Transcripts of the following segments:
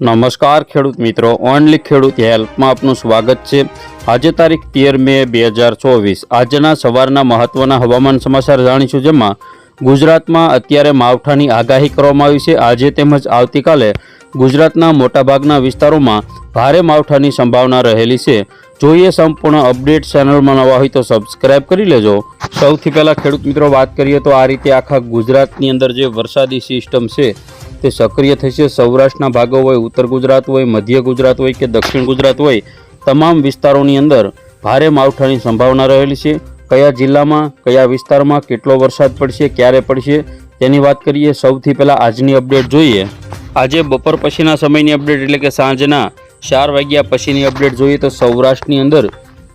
નમસ્કાર ખેડૂત મિત્રો, ઓનલી ખેડૂત હેલ્પમાં આપનું સ્વાગત છે. આજે તારીખ તેર મે બે હજાર ચોવીસ. આજના સવારના મહત્વના હવામાન સમાચાર જાણીશું જેમાં ગુજરાતમાં અત્યારે માવઠાની આગાહી કરવામાં આવી છે. આજે તેમજ આવતીકાલે ગુજરાતના મોટાભાગના વિસ્તારોમાં ભારે માવઠાની સંભાવના રહેલી છે. જોઈએ સંપૂર્ણ અપડેટ ચેનલમાં નવા હોય તો સબસ્ક્રાઇબ કરી લેજો. સૌથી પહેલાં ખેડૂત મિત્રો, વાત કરીએ તો આ રીતે આખા ગુજરાતની અંદર જે વરસાદી સિસ્ટમ છે તે સક્રિય થશે. સૌરાષ્ટ્રના ભાગો હોય, ઉત્તર ગુજરાત હોય, મધ્ય ગુજરાત હોય કે દક્ષિણ ગુજરાત હોય, તમામ વિસ્તારોની અંદર ભારે માવઠાની સંભાવના રહેલી છે. કયા જિલ્લામાં, કયા વિસ્તારમાં કેટલો વરસાદ પડશે, ક્યારે પડશે, તેની વાત કરીએ. સૌથી પહેલાં આજની અપડેટ જોઈએ. આજે બપોર પછીના સમયની અપડેટ એટલે કે સાંજના ચાર વાગ્યા પછીની અપડેટ જોઈએ તો સૌરાષ્ટ્રની અંદર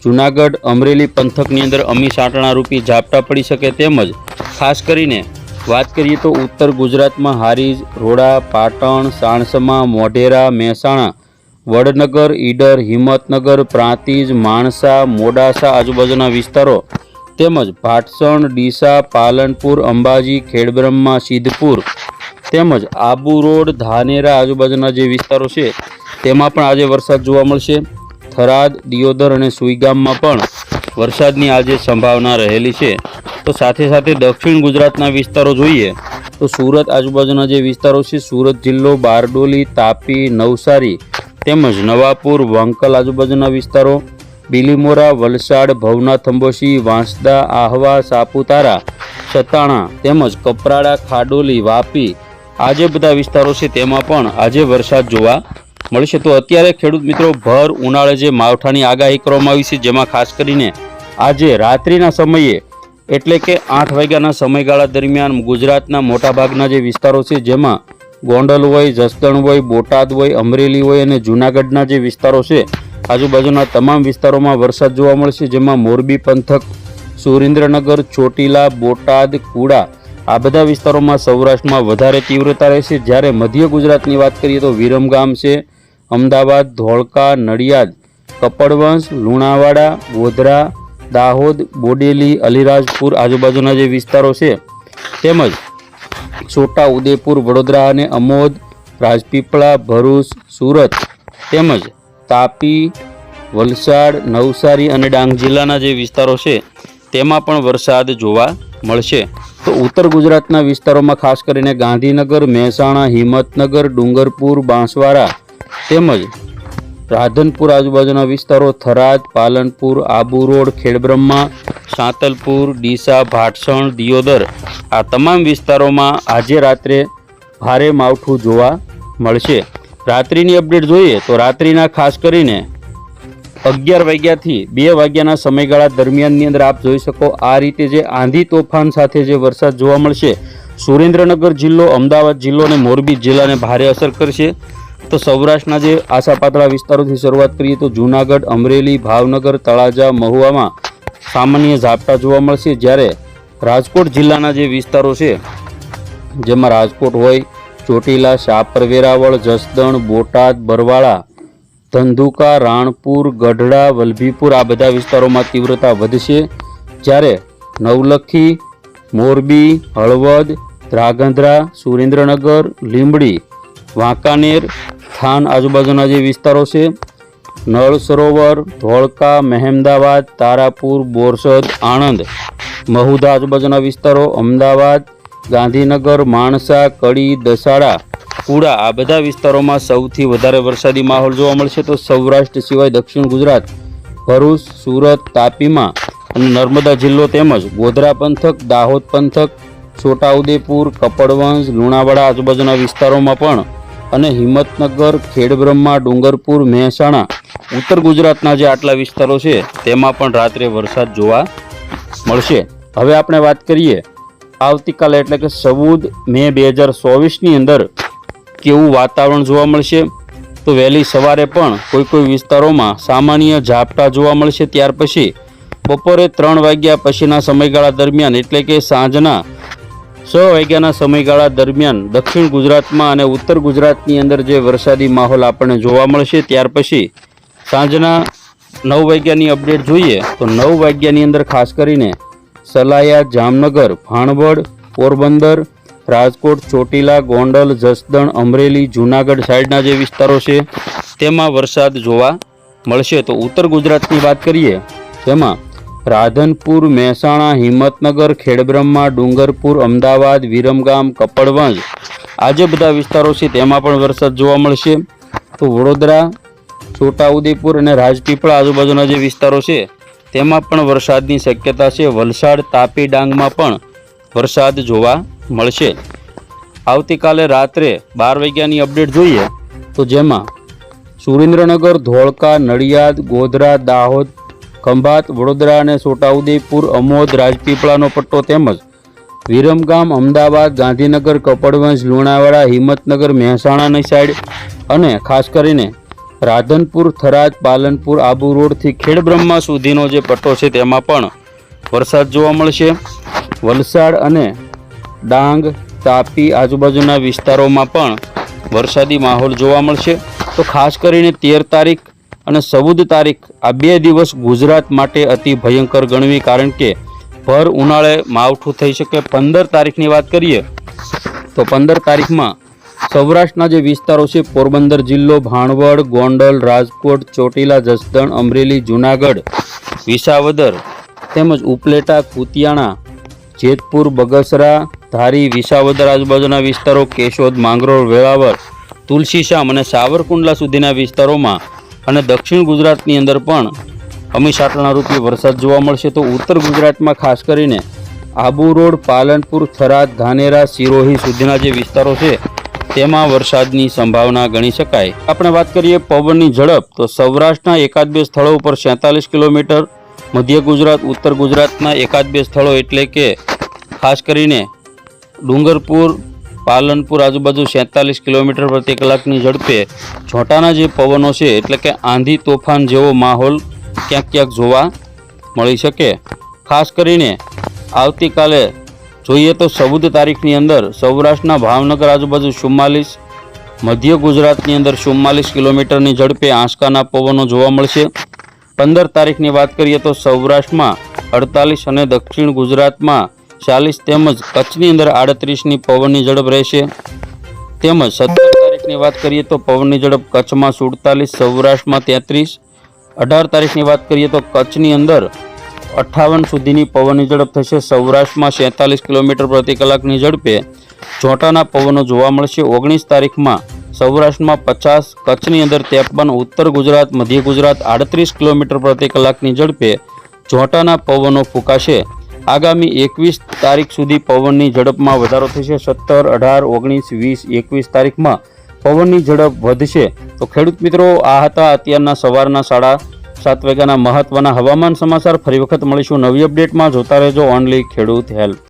જુનાગઢ, અમરેલી પંથકની અંદર અમી સાંટણા રૂપી ઝાપટા પડી શકે તેમજ ખાસ કરીને વાત કરીએ તો ઉત્તર ગુજરાતમાં હારીજ, રોડા, પાટણ, સાણસમા મોઢેરા, મહેસાણા, વડનગર, ઈડર, હિંમતનગર, પ્રાંતિજ, માણસા, મોડાસા આજુબાજુના વિસ્તારો તેમજ ભાટસણ, ડીસા, પાલનપુર, અંબાજી, ખેડબ્રહ્મા, સિદ્ધપુર તેમજ આબુ રોડ, ધાનેરા આજુબાજુના જે વિસ્તારો છે તેમાં પણ આજે વરસાદ જોવા મળશે. થરાદ, દિયોદર અને સુઈગામમાં પણ વરસાદની આજે સંભાવના રહેલી છે. તો સાથે સાથે દક્ષિણ ગુજરાતના વિસ્તારો જોઈએ, તો સુરત આજુબાજુના જે વિસ્તારો છે, સુરત જિલ્લો, બારડોલી, તાપી, નવસારી તેમજ નવાપુર, વાંકલ આજુબાજુના વિસ્તારો, બિલીમોરા, વલસાડ, ભવનાથ અંબોશી, વાંસદા, આહવા, સાપુતારા, સતાણા તેમજ કપરાડા, ખાડોલી, વાપી આ જે બધા વિસ્તારો છે તેમાં પણ આજે વરસાદ જોવા મળશે. તો અત્યારે ખેડૂત મિત્રો ભર ઉનાળે જે માવઠાની આગાહી કરવામાં આવી છે, જેમાં ખાસ કરીને આજે રાત્રિના સમયે એટલે કે આઠ વાગ્યાના સમયગાળા દરમિયાન ગુજરાતના મોટાભાગના જે વિસ્તારો છે, જેમાં ગોંડલ હોય, જસદણ હોય, બોટાદ હોય, અમરેલી હોય અને જૂનાગઢના જે વિસ્તારો છે, આજુબાજુના તમામ વિસ્તારોમાં વરસાદ જોવા મળશે, જેમાં મોરબી પંથક, સુરેન્દ્રનગર, ચોટીલા, બોટાદ, કુડા આ બધા વિસ્તારોમાં સૌરાષ્ટ્રમાં વધારે તીવ્રતા રહેશે. જ્યારે મધ્ય ગુજરાતની વાત કરીએ તો વિરમગામ છે, અમદાવાદ, ધોળકા, નડિયાદ, કપડવંશ, લુણાવાડા, ગોધરા દાહોદ, બોડેલી, અલીરાજપુર આજુબાજુના જે વિસ્તારો છે, તેમજ છોટા ઉદેપુર, વડોદરા અને અમોદ, રાજપીપળા, ભરૂચ, સુરત, તેમજ તાપી, વલસાડ, નવસારી અને ડાંગ જિલ્લાના જે વિસ્તારો છે, તેમાં પણ વરસાદ જોવા મળશે. તો ઉત્તર ગુજરાતના વિસ્તારોમાં ખાસ કરીને ગાંધીનગર, મહેસાણા, હિંમતનગર, ડુંગરપુર, બાંસવાડા તેમજ રાધનપુર આજુબાજુના વિસ્તારો થરાદ, પાલનપુર, આબુ રોડ, ખેડબ્રહ્મા, સાંતલપુર, ડીસા, ભાટસણ, દિયોદર આ તમામ વિસ્તારોમાં આજે રાત્રે ભારે માવઠું જોવા મળશે. રાત્રિની અપડેટ જોઈએ તો રાત્રિના ખાસ કરીને અગિયાર વાગ્યાથી બે વાગ્યાના સમયગાળા દરમિયાનની અંદર આપ જોઈ શકો આ રીતે જે આંધી તોફાન સાથે જે વરસાદ જોવા મળશે. સુરેન્દ્રનગર જિલ્લો, અમદાવાદ જિલ્લો અને મોરબી જિલ્લાને ભારે અસર કરશે. તો સૌરાષ્ટ્રના જે આશાપાતળા વિસ્તારોથી શરૂઆત કરીએ તો જૂનાગઢ, અમરેલી, ભાવનગર, તળાજા, મહુવામાં સામાન્ય ઝાપટા જોવા મળશે. જ્યારે રાજકોટ જિલ્લાના જે વિસ્તારો છે, જેમાં રાજકોટ હોય, ચોટીલા, શાપર, વેરાવળ, જસદણ, બોટાદ, બરવાળા, ધંધુકા, રાણપુર, ગઢડા, વલભીપુર આ બધા વિસ્તારોમાં તીવ્રતા વધશે. જ્યારે નવલખી, મોરબી, હળવદ, ધ્રાગંધ્રા, સુરેન્દ્રનગર, લીંબડી, વાંકાનેર થાન આજુબાજુના જે વિસ્તારો છે, નળ સરોવર, ધોળકા, મહેમદાવાદ, તારાપુર, બોરસદ, આણંદ મહુધા આજુબાજુના વિસ્તારો, અમદાવાદ, ગાંધીનગર, માણસા, કડી, દસાડા, કુડા આ બધા વિસ્તારોમાં સૌથી વધારે વરસાદી માહોલ જોવા મળશે તો સૌરાષ્ટ્ર સિવાય દક્ષિણ ગુજરાત, ભરૂચ, સુરત, તાપીમાં અને નર્મદા જિલ્લો તેમજ ગોધરા પંથક, દાહોદ પંથક, છોટાઉદેપુર કપડવંશ લુણાવાડા આજુબાજુના વિસ્તારોમાં પણ અને હિંમતનગર, ખેડબ્રહ્મા, ડુંગરપુર, મહેસાણા, ઉત્તર ગુજરાતના જે આટલા વિસ્તારો છે, તેમાં પણ રાત્રે વરસાદ જોવા મળશે. હવે આપણે વાત કરીએ આવતીકાલે એટલે કે ચૌદ મે બે હજાર ચોવીસની અંદર કેવું વાતાવરણ જોવા મળશે. તો વહેલી સવારે પણ કોઈ કોઈ વિસ્તારોમાં સામાન્ય ઝાપટા જોવા મળશે. ત્યાર પછી બપોરે ત્રણ વાગ્યા પછીના સમયગાળા દરમિયાન એટલે કે સાંજના છ વાગ્યાના સમયગાળા દરમિયાન દક્ષિણ ગુજરાતમાં અને ઉત્તર ગુજરાતની અંદર જે વરસાદી માહોલ આપણને જોવા મળશે, ત્યાર પછી સાંજના નવ વાગ્યાની અપડેટ જોઈએ તો નવ વાગ્યાની અંદર ખાસ કરીને સલાયા, જામનગર, ભાણવડ, પોરબંદર, રાજકોટ, ચોટીલા, ગોંડલ, જસદણ, અમરેલી, જૂનાગઢ સાઈડના જે વિસ્તારો છે, તેમાં વરસાદ જોવા મળશે. તો ઉત્તર ગુજરાતની વાત કરીએ, તેમાં રાધનપુર, મહેસાણા, હિંમતનગર, ખેડબ્રહ્મા, ડુંગરપુર, અમદાવાદ, વિરમગામ, કપડવંજ. આ જે બધા વિસ્તારો છે, તેમાં પણ વરસાદ જોવા મળશે. તો વડોદરા, છોટાઉદેપુર અને રાજપીપળા આજુબાજુના જે વિસ્તારો છે, તેમાં પણ વરસાદની શક્યતા છે. વલસાડ, તાપી ડાંગમાં પણ વરસાદ જોવા મળશે. આવતીકાલે રાત્રે બાર વાગ્યાની અપડેટ જોઈએ. તો જેમાં સુરેન્દ્રનગર, ધોળકા, નડિયાદ, ગોધરા, દાહોદ ખંભાત, વડોદરા અને છોટાઉદેપુર, અમોદ, રાજપીપળાનો પટ્ટો તેમજ વિરમગામ, અમદાવાદ, ગાંધીનગર, કપડવંજ, લુણાવાડા, હિંમતનગર, મહેસાણાની સાઈડ અને ખાસ કરીને રાધનપુર, થરાદ, પાલનપુર, આબુ રોડથી ખેડબ્રહ્મા સુધીનો જે પટ્ટો છે તેમાં પણ વરસાદ જોવા મળશે. વલસાડ અને ડાંગ, તાપી આજુબાજુના વિસ્તારોમાં પણ વરસાદી માહોલ જોવા મળશે. તો ખાસ કરીને તેર તારીખ અને ચૌદ તારીખ આ બે દિવસ ગુજરાત માટે અતિ ભયંકર ગણવી કારણ કે ભર ઉનાળે માવઠું થઈ શકે. પંદર તારીખની વાત કરીએ તો પંદર તારીખમાં સૌરાષ્ટ્રના જે વિસ્તારો છે, પોરબંદર જિલ્લો, ભાણવડ, ગોંડલ, રાજકોટ, ચોટીલા, જસદણ, અમરેલી, જૂનાગઢ, વિસાવદર તેમજ ઉપલેટા, કુતિયાણા, જેતપુર, બગસરા, ધારી, વિસાવદર આજુબાજુના વિસ્તારો, કેશોદ, માંગરોળ વેળાવર તુલસીશામ અને સાવરકુંડલા સુધીના વિસ્તારોમાં અને દક્ષિણ ગુજરાતની અંદર પણ અમીસાટણા રૂપે વરસાદ જોવા મળશે. તો ઉત્તર ગુજરાતમાં ખાસ કરીને આબુ રોડ, પાલનપુર, થરાદ, ધાનેરા, સિરોહી સુધીના જે વિસ્તારો છે, તેમાં વરસાદની સંભાવના ગણી શકાય. આપણે વાત કરીએ પવનની ઝડપ, તો સૌરાષ્ટ્રના એકાદ બે સ્થળો ઉપર સેંતાલીસ કિલોમીટર, મધ્ય ગુજરાત, ઉત્તર ગુજરાતના એકાદ બે સ્થળો એટલે કે ખાસ કરીને ડુંગરપુર પાલનપુર આજુબાજુ સેંતાલીસ કિલોમીટર પ્રતિ કલાકની ઝડપે છોટાના જે પવનો છે, એટલે કે આંધી તોફાન જેવો માહોલ ક્યાંક ક્યાંક જોવા મળી શકે. ખાસ કરીને આવતીકાલે જોઈએ તો ચૌદ તારીખની અંદર સૌરાષ્ટ્રના ભાવનગર આજુબાજુ ચુમ્માલીસ, મધ્ય ગુજરાતની અંદર ચુમ્માલીસ કિલોમીટરની ઝડપે આંચકાના પવનો જોવા મળશે. પંદર તારીખની વાત કરીએ તો સૌરાષ્ટ્રમાં અડતાલીસ અને દક્ષિણ ગુજરાતમાં ચાલીસ તેમજ કચ્છની અંદર આડત્રીસની પવનની ઝડપ રહેશે. તેમજ સત્તર તારીખની વાત કરીએ તો પવનની ઝડપ કચ્છમાં સુડતાલીસ, સૌરાષ્ટ્રમાં તેત્રીસ. અઢાર તારીખની વાત કરીએ તો કચ્છની અંદર અઠ્ઠાવન સુધીની પવનની ઝડપ થશે. સૌરાષ્ટ્રમાં સેતાલીસ કિલોમીટર પ્રતિ કલાકની ઝડપે ચોંટાના પવનો જોવા મળશે. ઓગણીસ તારીખમાં સૌરાષ્ટ્રમાં પચાસ, કચ્છની અંદર ત્રેપન, ઉત્તર ગુજરાત, મધ્ય ગુજરાત આડત્રીસ કિલોમીટર પ્રતિ કલાકની ઝડપે ચોંટાના પવનો ફૂંકાશે. આગામી એકવીસ તારીખ સુધી પવનની ઝડપમાં વધારો થશે. સત્તર, અઢાર, ઓગણીસ, વીસ, એકવીસ તારીખમાં પવનની ઝડપ વધશે. તો ખેડૂત મિત્રો, આ હતા અત્યારના સવારના સાડા સાત વાગ્યાના મહત્વના હવામાન સમાચાર. ફરી વખત મળીશું નવી અપડેટમાં. જોતા રહેજો ઓનલી ખેડૂત હેલ્પ.